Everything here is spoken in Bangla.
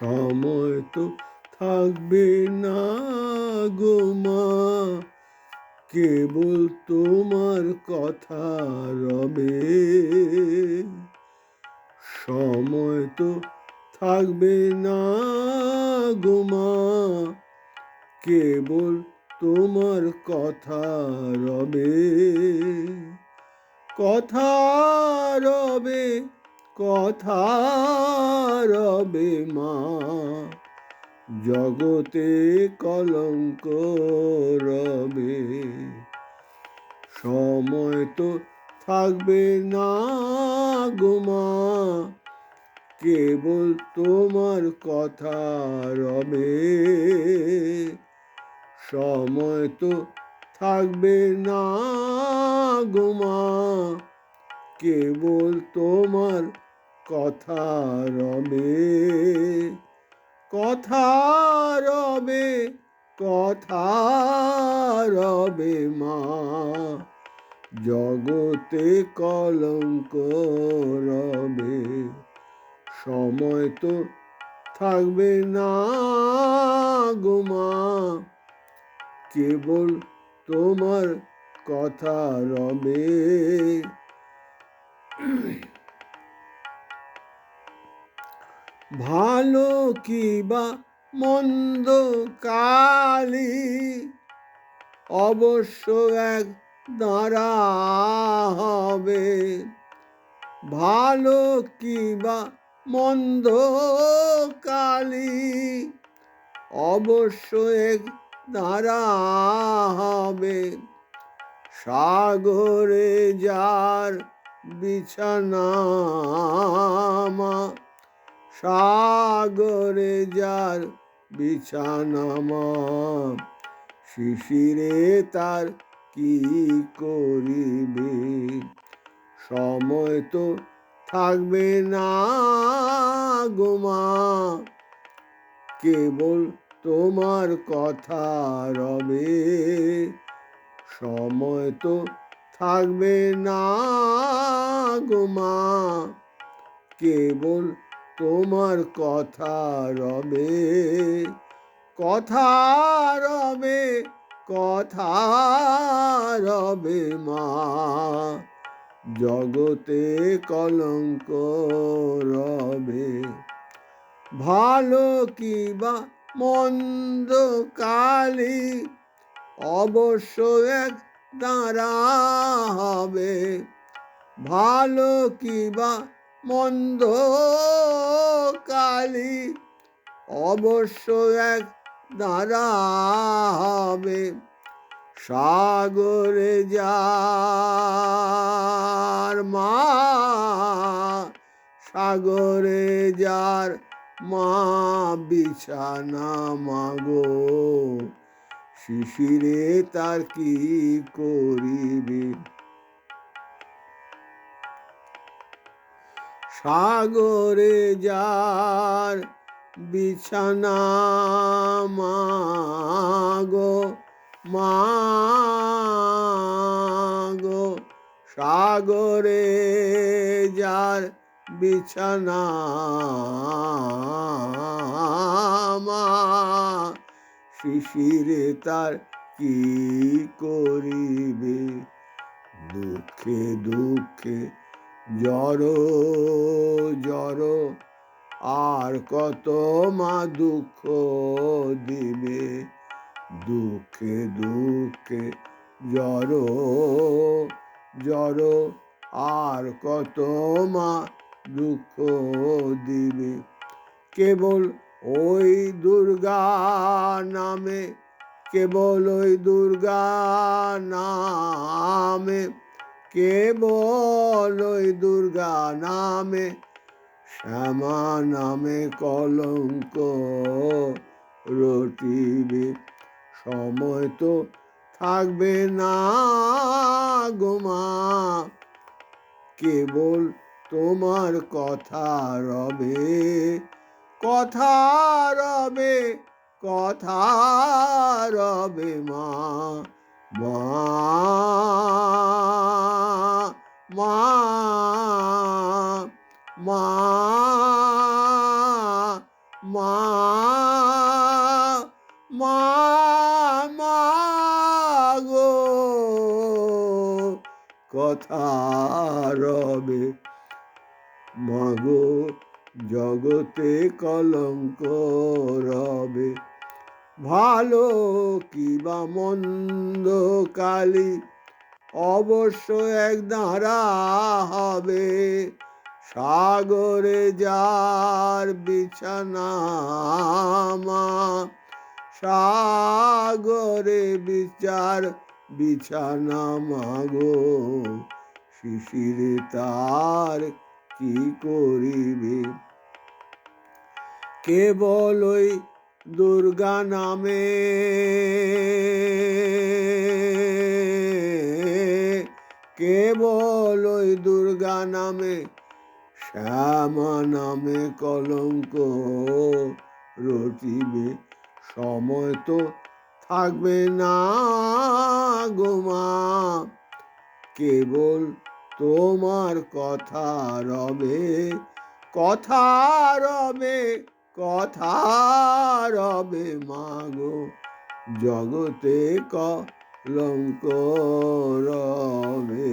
সময় তো থাকবে না গো মা। কেবল তোমার কথা রবে। সময় তো থাকবে না গো মা। কেবল তোমার কথা রবে। কথা রবে। কথা রবে মা জগতে কলঙ্ক রবে সময় তো থাকবে না গোমা কেবল তোমার কথা রবে সময় তো থাকবে না গো মা কেবল তোমার কথা রবে কথা রবে কথা রবে মা। জগতে কলঙ্ক রবে, সময় তো থাকবে না গোমা কেবল তোমার কথা রবে ভালো কি বা মন্দ কালি? অবশ্য এক দাঁড়া হবে। ভালো কি বা মন্দ কালি? অবশ্য এক দাঁড়া হবে। সাগরে যার বিছানামা, সাগরে যার বিছানামা, শিশিরে তার কি করিবে? সময় তো থাকবে না গোমা কেবল তোমার কথা রবে। সময় তো থাকবে না গোমা কেবল তোমার কথা রবে কথা রবে কথা রবে মা। জগতে কলঙ্ক রবে, ভালো কি বা মন্দ কালি, অবশ্য এক দাঁড়া হবে। ভালো কি বা মন্দ কালি অবশ্য এক দাঁড়া হবে। সাগরে যার মা, সাগরে যার মা, বিছানা মাগো। শিশিরে তার কি করিবে? সাগরে যার বিছানা মাগো মাগো সাগরে যার বিছানা শিশিরে তার কি করিবে? দুঃখে দুঃখে জড়ো জড়ো, আর কত মা দুঃখ দিবে? দুঃখে দুঃখে জড়ো জড়ো, আর কত মা দুঃখ দিবে? কেবল ওই দুর্গা নামে, কেবল ওই দুর্গা নামে, কেবল ওই দুর্গা নামে, শ্যামা নামে কলঙ্ক রটিবে। সময় তো থাকবে না গোমা কেবল তোমার কথা রবে। কথা রবে কথা রবে মা মা মা মা মা মা গো কথা রবে মাগো জগতে কলঙ্ক রবে। ভালো কিবা মন্দ কালি অবশ্য এক দাঁড়া হবে। সাগরে যার বিছানা সাগরে বিচার বিছানা মাগো শিশিরে তার কি করিবে? কেবল ওই দুর্গা নামে কেবল ওই দুর্গা নামে শ্যামা নামে কলঙ্ক রটিবে সময় তো থাকবে না গোমা কেবল তোমার কথা রবে কথা রবে কথা রবে মাগো জগতে কলঙ্ক রবে।